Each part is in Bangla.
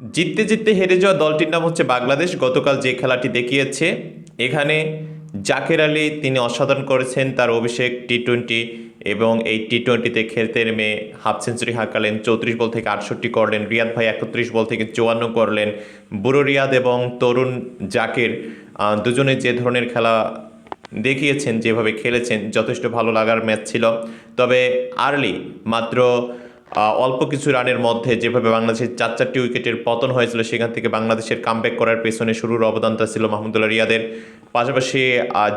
জিততে জিততে হেরে যাওয়া দলটির নাম হচ্ছে বাংলাদেশ। গতকাল যে খেলাটি দেখিয়েছে, এখানে জাকের আলী তিনি অসাধারণ করেছেন তার অভিষেক টি টোয়েন্টি এবং এই টি টোয়েন্টিতে খেলতে নেমে হাফ সেঞ্চুরি হাঁকালেন, চৌত্রিশ বল থেকে আটষট্টি করলেন, রিয়াদ ভাই একত্রিশ বল থেকে চুয়ান্ন করলেন। বুড়ো রিয়াদ এবং তরুণ জাকের দুজনে যে ধরনের খেলা দেখিয়েছেন, যেভাবে খেলেছেন, যথেষ্ট ভালো লাগার ম্যাচ ছিল। তবে আর্লি মাত্র অল্প কিছু রানের মধ্যে যেভাবে বাংলাদেশের চার চারটি উইকেটের পতন হয়েছিল, সেখান থেকে বাংলাদেশের কামব্যাক করার পেছনে শুরুর অবদানটা ছিল মাহমুদুল্লাহ রিয়াদের। পাশাপাশি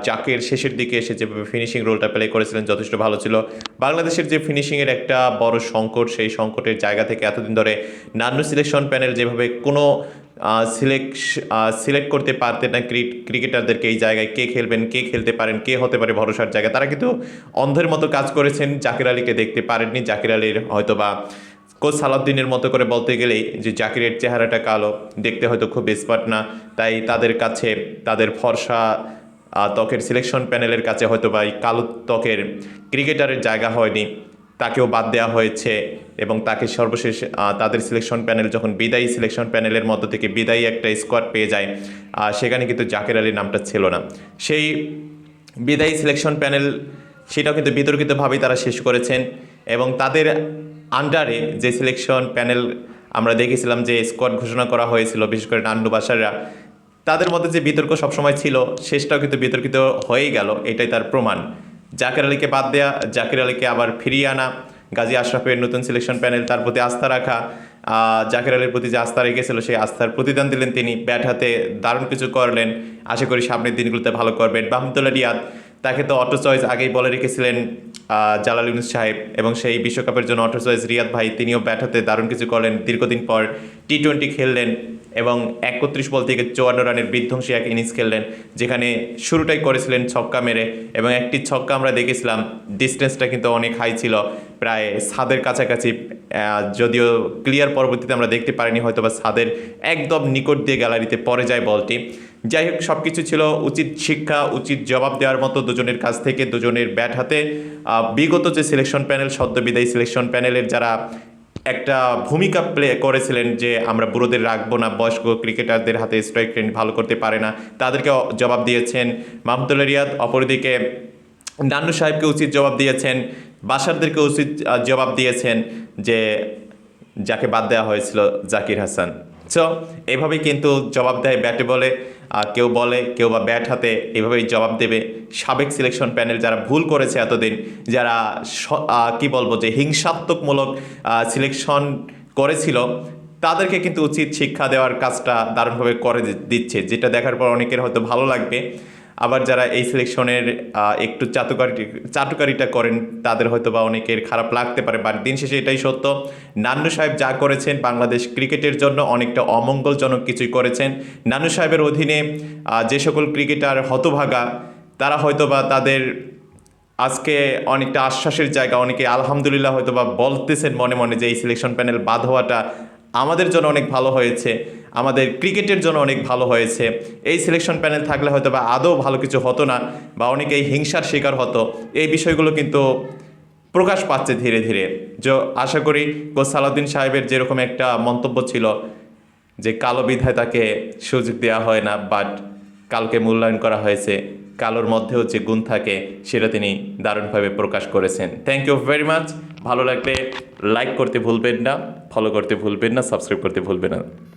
জাকের শেষের দিকে এসে যেভাবে ফিনিশিং রোলটা প্লে করেছিলেন, যথেষ্ট ভালো ছিল। বাংলাদেশের যে ফিনিশিংয়ের একটা বড় সংকট, সেই সংকটের জায়গা থেকে এতদিন ধরে নান্য সিলেকশন প্যানেল যেভাবে কোনো সিলেক্ট সিলেক্ট করতে পারতেন না ক্রিকেটারদেরকে এই জায়গায় কে খেলবেন, কে খেলতে পারেন, কে হতে পারে ভরসার জায়গা। তারা কিন্তু অন্ধের মতো কাজ করেছেন, জাকির আলীকে দেখতে পারেননি। জাকির আলীর হয়তো বা কোচ সালাউদ্দিনের মতো করে বলতে গেলেই যে জাকিরের চেহারাটা কালো, দেখতে হয়তো খুব এক্সপার্ট না। তাই তাদের কাছে, তাদের ফর্সা ত্বকের সিলেকশন প্যানেলের কাছে হয়তো বা এই কালো ত্বকের ক্রিকেটারের জায়গা হয়নি। তাকেও বাদ দেওয়া হয়েছে এবং তাকে সর্বশেষ তাদের সিলেকশন প্যানেল যখন বিদায়ী সিলেকশন প্যানেলের মধ্য থেকে বিদায়ী একটা স্কোয়াড পেয়ে যায় সেখানে কিন্তু জাকের আলীর নামটা ছিল না। সেই বিদায়ী সিলেকশন প্যানেল সেটাও কিন্তু বিতর্কিতভাবেই তারা শেষ করেছেন এবং তাদের আন্ডারে যে সিলেকশন প্যানেল আমরা দেখেছিলাম যে স্কোয়াড ঘোষণা করা হয়েছিল, বিশেষ করে নান্নু বাসাররা, তাদের মধ্যে যে বিতর্ক সবসময় ছিল, শেষটাও কিন্তু বিতর্কিত হয়েই গেল, এটাই তার প্রমাণ। জাকির আলীকে বাদ দেয়া, জাকির আলীকে আবার ফিরিয়ে আনা, গাজী আশরাফের নতুন সিলেকশন প্যানেল তার প্রতি আস্থা রাখা জাকির আলীর প্রতি যে আস্থা রেখেছিল, সেই আস্থার প্রতিদান দিলেন তিনি, ব্যাট হাতে দারুণ কিছু করলেন, আশা করি সামনের দিনগুলোতে ভালো করবেন মাহমুদুল্লাহ রিয়াদ, তাকে তো অটো চয়েস আগেই বলে রেখেছিলেন জালাল ইউনুস সাহেব এবং সেই বিশ্বকাপের জন্য অটো চয়েস রিয়াদ ভাই, তিনিও ব্যাট হাতে দারুণ কিছু করলেন। দীর্ঘদিন পর টি টোয়েন্টি খেললেন। এবং একত্রিশ বল থেকে চুয়ান্ন রানের বিধ্বংসী এক ইনিংস খেললেন, যেখানে শুরুটাই করেছিলেন ছক্কা মেরে এবং একটি ছক্কা আমরা দেখেছিলাম, ডিস্টেন্সটা কিন্তু অনেক হাই ছিল, প্রায় ছাদের কাছাকাছি যদিও ক্লিয়ার পরবর্তীতে আমরা দেখতে পারিনি হয়তো বা ছাদের একদম নিকট দিয়ে গ্যালারিতে পড়ে যায় বলটি। যাই হোক সব কিছু ছিল উচিত শিক্ষা, উচিত জবাব দেওয়ার মতো দুজনের কাছ থেকে, দুজনের ব্যাট হাতে। বিগত যে সিলেকশন প্যানেল সদ্য বিদায়ী সিলেকশন প্যানেলের যারা একটা ভূমিকা প্লে করেছিলেন যে আমরা বুড়োদের রাখব না, বয়স্ক ক্রিকেটারদের হাতে স্ট্রাইক ট্রেন্ড ভালো করতে পারে না। তাদেরকে জবাব দিয়েছেন মাহমুদুল্লাহ রিয়াদ, অপরদিকে নান্নু সাহেবকে উচিত জবাব দিয়েছেন বাসারদেরকে উচিত জবাব দিয়েছেন যে যাকে বাদ দেওয়া হয়েছিল জাকির হাসান। সো এভাবেই কিন্তু জবাব দেয় ব্যাটে বলে কেউ বলে, কেউ বা ব্যাট হাতে এভাবেই জবাব দেবে। সাবেক সিলেকশন প্যানেল যারা ভুল করেছে এতদিন, যারা কি বলব, যে হিংসাত্মকমূলক সিলেকশন করেছিল, তাদেরকে কিন্তু উচিত শিক্ষা দেওয়ার কাজটা দারুণভাবে করে দিচ্ছে, যেটা দেখার পর অনেকের হয়তো ভালো লাগবে। আবার যারা এই সিলেকশনের একটু চাতুকারি চাটুকারিটা করেন, তাদের হয়তো বা অনেকের খারাপ লাগতে পারে বাট দিন শেষে এটাই সত্য। নান্নু সাহেব যা করেছেন বাংলাদেশ ক্রিকেটের জন্য অনেকটা অমঙ্গলজনক কিছুই করেছেন। নান্নু সাহেবের অধীনে যে সকল ক্রিকেটার হতভাগা, তারা হয়তো বা তাদের আজকে অনেকটা আশ্বাসের জায়গা, অনেকে আলহামদুলিল্লাহ হয়তো বা বলতেছেন মনে মনে যে এই সিলেকশন প্যানেল বাদ হওয়াটা আমাদের জন্য অনেক ভালো হয়েছে। আমাদের ক্রিকেটের জন্য অনেক ভালো হয়েছে। এই সিলেকশন প্যানেল থাকলে হয়তো বা আদৌ ভালো কিছু হতো না বা অনেকেই হিংসার শিকার হতো। এই বিষয়গুলো কিন্তু প্রকাশ পাচ্ছে ধীরে ধীরে। যে, আশা করি কোচ সালাউদ্দিন সাহেবের যেরকম একটা মন্তব্য ছিল যে কালো বিধায় তাকে সুযোগ দেওয়া হয় না বাট কালকে মূল্যায়ন করা হয়েছে, কালোর মধ্যেও যে গুণ থাকে সেটা তিনি দারুণভাবে প্রকাশ করেছেন। থ্যাংক ইউ ভেরি মাচ ভালো লাগলে লাইক করতে ভুলবেন না ফলো করতে ভুলবেন না সাবস্ক্রাইব করতে ভুলবেন না।